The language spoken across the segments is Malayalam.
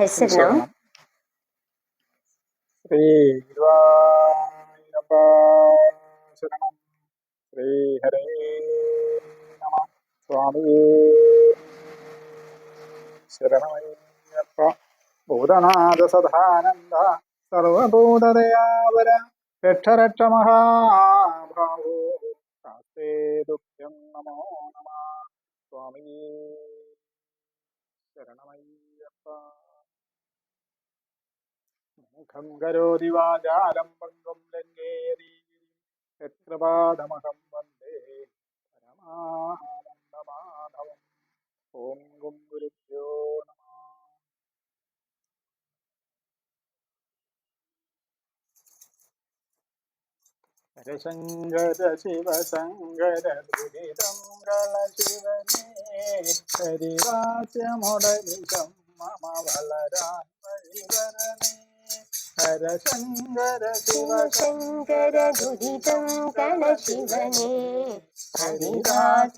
ಹೆಸರು ശ്രീ ഗുരുവായൂരപ്പ ശരണം ശ്രീ ഹരേ നമ സ്വാമി ശരണമയ്യപ്പ ഭൂതനാഥ സദാനന്ദ സർവഭൂതദയാവര രക്ഷ രക്ഷ മഹാഭാവോ ശാസ്ത്രേ ദുഃഖം നമോ നമ സ്വാമി ശരണമയ്യപ്പ മുഖം കരോതി വാചാലം പങ്കും ലംഘേരി. യത്കൃപാദമഹം വന്ദേ. പരമാനന്ദമാധവം. ഓം ഗും ഗുരുഭ്യോ നമ. ഹരശങ്കര ശിവശങ്കര ദുരിതം കള ശിവനേ ഹരിവാസ്യമുടലിതം മമ വളരാൻ വഴിവരണേ ഹരശങ്കര ശിവശങ്കര ദുരിതം കള ശിവനേ ഹരിദാസ്യമുടനിശം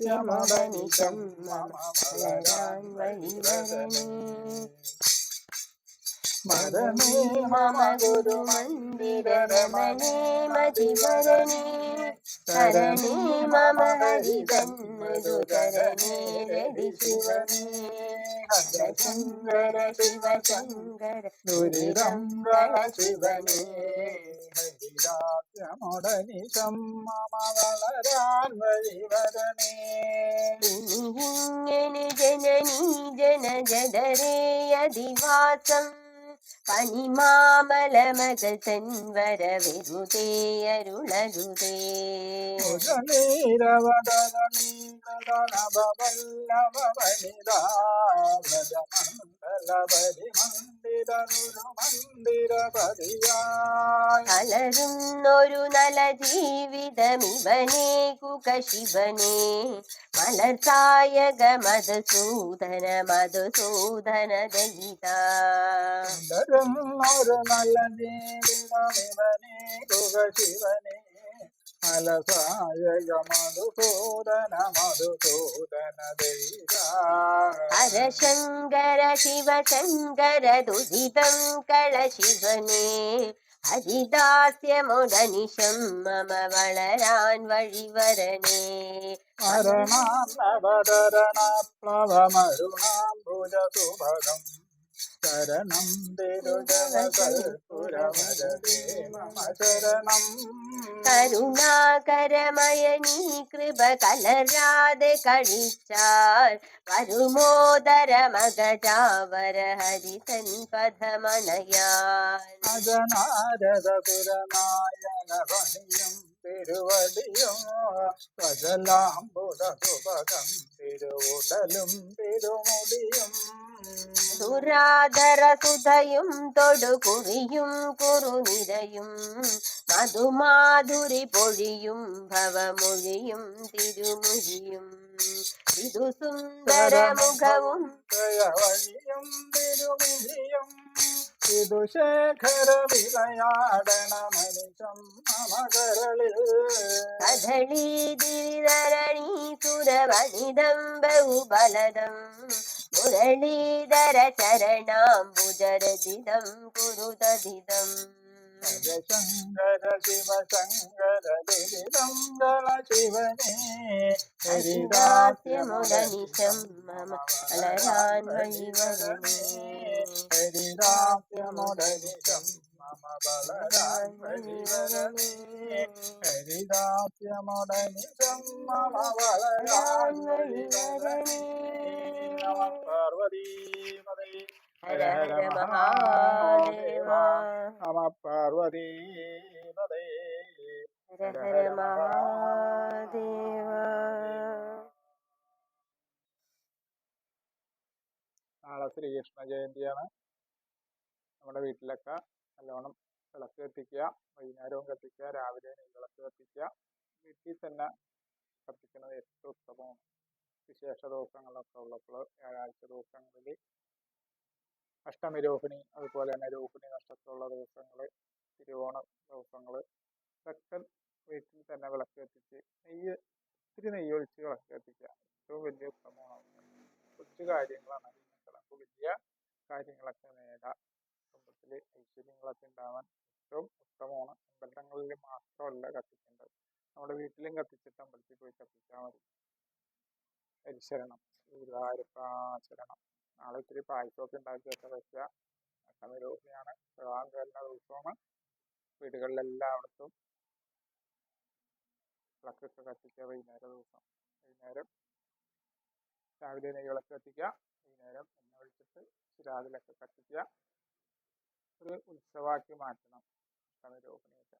മമ വളരാൻ വഴിവരണേ മരമേ മമ ഗുരുമന്ദിരമണേ മതിവരണേ കരണേ മമ ഹരിതന്മധുകരണേ ശിവശങ്കര ദുരിതം കള ശിവനേ. ഹരിദാസ്യമുടനിശം മമ വളരാൻ വഴിവരണേ ഇനിയിങ്ങനെ ജനനീ ജനജദരേ അധിവാസം பனிமாமலமகள் தென்வர வெகுதே அருளருதே நீரவதீரவல்ல അലരുന്നൊരു നല ജീവിതമിവനേ കുക ശിവനേ മലർസായക മധുസൂദന മധുസൂദന ദയിത അലരുന്നൊരു നല്ല ജീവിതമിവനേ കുക ശിവനേ അലസായക മധുസൂദന മധുസൂദന ദൈവ ഹരശങ്കര ശിവശങ്കര ദുരിതം കള ശിവനേ ഹരിദാസ്യമുടനിശം മമ വളരാൻ വഴിവരണേ. മരണാന്നവതരണപ്ലവമരുണാംബുജസുഭഗം ശരണം തിരുജവകൽപുരവരദേ മമ ശരണം കരുണാകരമയ നീ കൃപ കലരാതെ കഴിച്ചാൽ വരുമോദര മകജാവര ഹരിതൻ പദമണയാൻ അജനാരദപുരനായക പണിയും തിരുവടിയും സ്വജലാംബുധസുഭഗം തിരുവുടലും തിരുമുടിയും ദുരാധര സുധയും തൊടുകുറിയും കുറുനിരയും മധുമാധുരി പൊഴിയും ഭവമൊഴിയും തിരുമുഴിയും ഇതു സുന്ദരമുഖവും ദയവഴിയും തിരുമിഴിയും ഇതു ശേഖര വിളയാടണ മനുഷം മമകരളിൽ കദളീതിരിധരണീ സുരവണിതം ബഹുബലദം മുരളീധര ചരണാംബുജരദിതം കുരുതദിതം ശങ്കര ശിവ ശങ്കര ദുരിതം ഗള ശിവനേ ഹരിദാസ്യമുടനിശം മമ വളരാൻ വഴിവരണേ ഹരിദാസ്യമുടനിശം മമ ബലരാൻ വഴിവരണേ ഹരിദാസ്യമുടനിശം മമ ബലരാൻ വഴിവരണേ നമ പാർവതീപതേ ഹര ഹര മഹാദേവ നമ പാർവതീപതേ ഹര ഹര മഹാദേവ നാളെ ശ്രീകൃഷ്ണ ജയന്തിയാണ് നമ്മുടെ വീട്ടിലൊക്കെ നല്ലോണം വിളക്ക് കത്തിക്കുക വൈകുന്നേരവും കത്തിക്കുക രാവിലെ വിളക്ക് കത്തിക്കുക. വീട്ടിൽ തന്നെ കത്തിക്കുന്നത് ഏറ്റവും ഉത്തമമാണ്. വിശേഷ ദിവസങ്ങളൊക്കെ ഉള്ളപ്പോൾ വ്യാഴാഴ്ച ദിവസങ്ങളിൽ അഷ്ടമി രോഹിണി അതുപോലെ തന്നെ രോഹിണി നക്ഷത്രമുള്ള ദിവസങ്ങൾ തിരുവോണ ദിവസങ്ങൾ ഇതൊക്കെ വീട്ടിൽ തന്നെ വിളക്ക് കത്തിച്ച് നെയ്യ് ഇത്തിരി നെയ്യ് ഒഴിച്ച് വിളക്ക് കത്തിക്കുക. ഏറ്റവും വലിയ ഉത്തമമാണ്. കൊച്ചു കാര്യങ്ങളാണ് അതിനൊക്കെ നമുക്ക് വലിയ കാര്യങ്ങളൊക്കെ നേടാം. കുടുംബത്തിൽ ഐശ്വര്യങ്ങളൊക്കെ ഉണ്ടാവാൻ ഏറ്റവും ഉത്തമമാണ്. അമ്പലങ്ങളിൽ മാത്രമല്ല കത്തിക്കേണ്ടത്. നമ്മുടെ വീട്ടിലും കത്തിച്ചിട്ട് അമ്പലത്തിൽ പോയി കത്തിച്ചാൽ മതി. ഗുരുവായൂരപ്പ ശരണം നാളെ ഇത്തിരി പായസമൊക്കെ ഉണ്ടാക്കിയൊക്കെ വെക്കുക. അസമരോഹിയാണ് പ്രധാന വരുന്ന ദിവസമാണ് വീടുകളിലെല്ലായിടത്തും വിളക്കൊക്കെ കത്തിക്കുക. വൈകുന്നേരം ദിവസം. വൈകുന്നേരം രാവിലെ നെയ്വിളക്ക് കത്തിക്കുക. വൈകുന്നേരം എണ്ണ ഒഴിച്ചിട്ട് ശിരാതിലൊക്കെ കത്തിക്കുക. ഒരു ഉത്സവമാക്കി മാറ്റണം. സമയരോഹിണിയൊക്കെ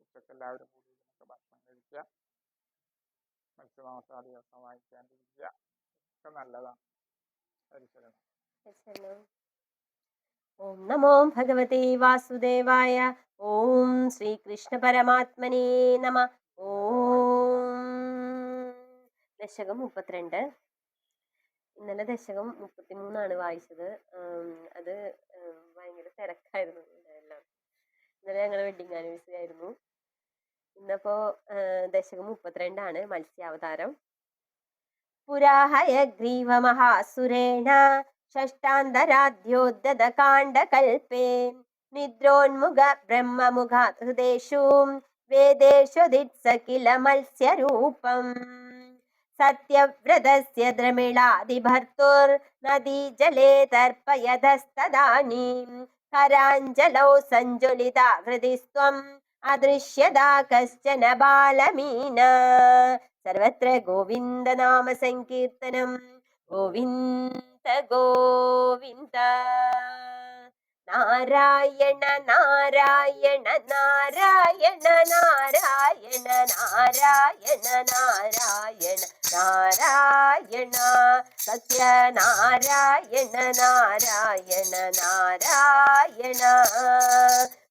ഉച്ചയ്ക്ക് എല്ലാവരും കൂടി ഇരുന്നൊക്കെ ഭക്ഷണം കഴിക്കുക. മത്സ്യമാംസാദികളൊക്കെ വായിക്കാണ്ടിരിക്കുക ഒക്കെ നല്ലതാണ്. പരിസരം. ഓം നമോ ഭഗവതേ വാസുദേവായ. ഓം ശ്രീകൃഷ്ണ പരമാത്മനേ നമ. ഓം. ദശകം മുപ്പത്തിരണ്ട്. ഇന്നലെ ദശകം മുപ്പത്തിമൂന്നാണ് വായിച്ചത്. അത് തിരക്കായിരുന്നു എല്ലാം ഇന്നലെ ഞങ്ങളുടെ വെഡിങ് ആനിവേഴ്സറി ആയിരുന്നു. ഇന്നപ്പോ ദശകം മുപ്പത്തിരണ്ടാണ് മത്സ്യാവതാരം. പുരാഹയ ഗ്രീവമഹാസുരേണ കൽപ്പേ നിദ്രോന്മുഖ ബ്രഹ്മമുഖാത് ഹൃദേഷു വേദേഷ്വദിത്സകില മത്സ്യരൂപം സത്യവ്രതസ്യ ദ്രമിളാതിഭർത്തുർ നദീജലേ തർപ്പയതസ്തദാനീം കരാഞ്ജലൗ സഞ്ജുലിത ഹൃദിസ്ത്വം അദൃശ്യതാ കശ്ചന ബാലമീന. സർവത്ര ഗോവിന്ദ നാമ സങ്കീർത്തനം. ഗോവിന്ദ ഗോവിന്ദ. നാരായണ നാരായണ നാരായണ നാരായണ നാരായണ നാരായണ നാരായണ സത്യനാരായണ നാരായണ നാരായണ. നാരായണ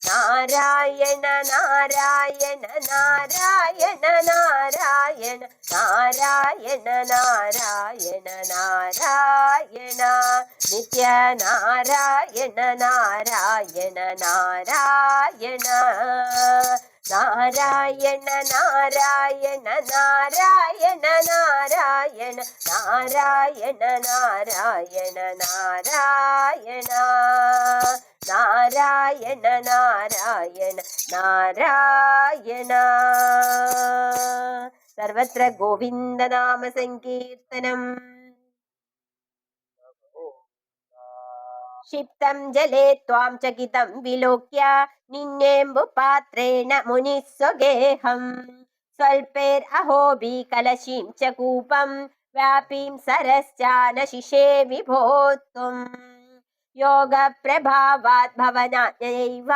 நாராயண நாராயண நாராயண நாராயண நாராயண நாராயண நாராயண நித்ய நாராயண நாராயண நாராயண. നാരായണ നാരായണ നാരായണ നാരായണ നാരായണ നാരായണ നാരായണ നാരായണ നാരായണ നാരായണ. സർവത്ര ഗോവിന്ദനാമ സങ്കീർത്തനം. ക്ഷിപ്തം ജലേ ത്വാം ചകിതം വിലോക്യ. നിന്നേമ്പുപാത്രേണ മുനിസ്വഗേഹം സ്വൽപേർ അഹോബി കലശീം ച കൂപം വ്യാപീം സരശ്ചാനശിഷേ വിഭോത്വം യോഗപ്രഭാവാത് ഭവനാജ്ഞയൈവ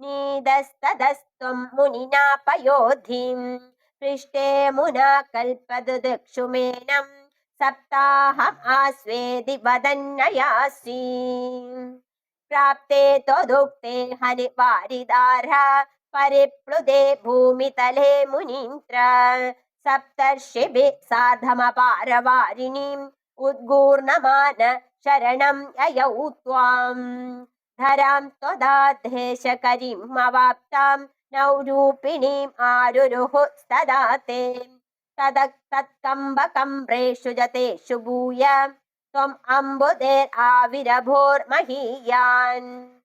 നീതസ്തതസ്ത്വം മുനിനാ പയോധിം പൃഷ്ടേ മുനാ കൽപ്പദുദക്ഷുമേനം സപ്താഹം ആസ്വേദി വദന്നയാസി. प्राप्ते तो त्वदुक्ते हरिवारिदार्ह, परिप्लुदे भूमितले मुनीन्द्र। सप्तर्षिभिः सार्धमपारवारिणीम् उद्गूर्णमान शरणं ययौ त्वाम्। धरां त्वदाधेशकरीम् अवाप्तां नौरूपिणीम् आरुरुः सदा ते। तदक्तत्कम्बकम्ब्रेषु जतेषु भूय। त्वम् अम्बुदेराविरभोर्महीयान्।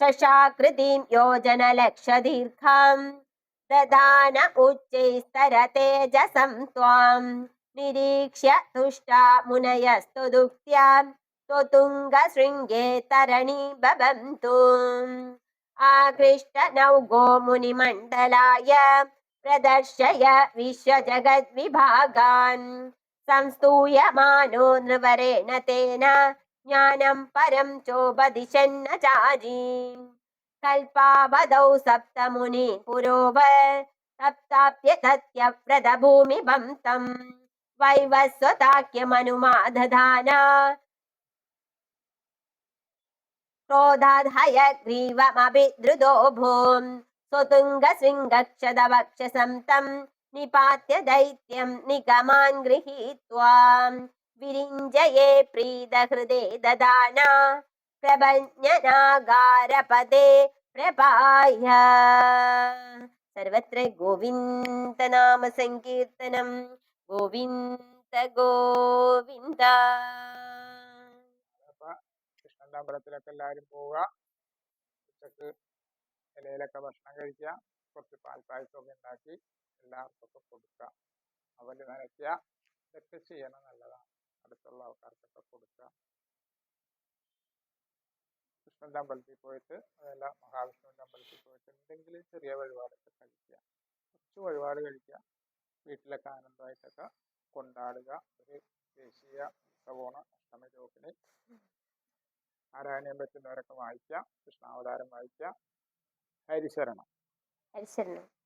सशाकृतिं योजनलक्षदीर्घम्। ददान उच्चैस्तरतेजसं त्वाम्। निरीक्ष्य तुष्टा मुनयस्तु दुःख्या त्वतुङ्गशृङ्गे तरणि बभन्तु। आकृष्टनौ गोमुनिमण्डलाय प्रदर्शय विश्वजगद्विभागान्। संस्तूयमानो नृवरेण तेन ज्ञानं परं चोपदिशन्नचारी कल्पावधौ सप्तमुनि पुरोव सप्ताप्य वैवस्वताख्यमनुमादधाना क्रोधाधयग्रीवमभिद्रुतो भूम् स्वतुङ्गशृङ्गक्षदवक्षसं നിപാത്യ ദൈത്യം നിഗമാൻ ഗൃഹീത്വാം വിരിഞ്ചയേ പ്രീതഹൃദേ ദദാന പ്രപഞ്ഞനാകാരപദേ പ്രപായ സർവത്ര ഗോവിന്ദ നാമ സങ്കീർത്തനം ഗോവിന്ദ ഗോവിന്ദ കൃഷ്ണന്റെ അമ്പലത്തിലൊക്കെ എല്ലാവരും പോവുക. ഉച്ചയ്ക്ക് ഇലയിലൊക്കെ ഭക്ഷണം കഴിക്കുക. കുറച്ച് പാൽപ്പായസമൊക്കെ ഉണ്ടാക്കി. എല്ലാവർക്കും ഒക്കെ കൊടുക്കുക. അവൽ നനയ്ക്കുക. ഇതൊക്കെ ചെയ്യണം നല്ലതാണ്. അടുത്തുള്ള ആൾക്കാർക്കൊക്കെ കൊടുക്കുക. കൃഷ്ണന്റെ അമ്പലത്തിൽ പോയിട്ട് അതല്ല മഹാവിഷ്ണുവിന്റെ അമ്പലത്തിൽ പോയിട്ട് എന്തെങ്കിലും ചെറിയ വഴിപാടൊക്കെ കഴിക്കുക. കുറച്ച് വഴിപാട് കഴിക്കുക. വീട്ടിലൊക്കെ ആനന്ദമായിട്ടൊക്കെ കൊണ്ടാടുക. ഒരു ദേശീയ ഉത്സവമാണ് അഷ്ടമി രോഹിണി. നാരായണീയം പറ്റുന്നവരൊക്കെ വായിക്കാം കൃഷ്ണാവതാരം വായിക്കാം ഹരിശരണം. ഹരിശരണം.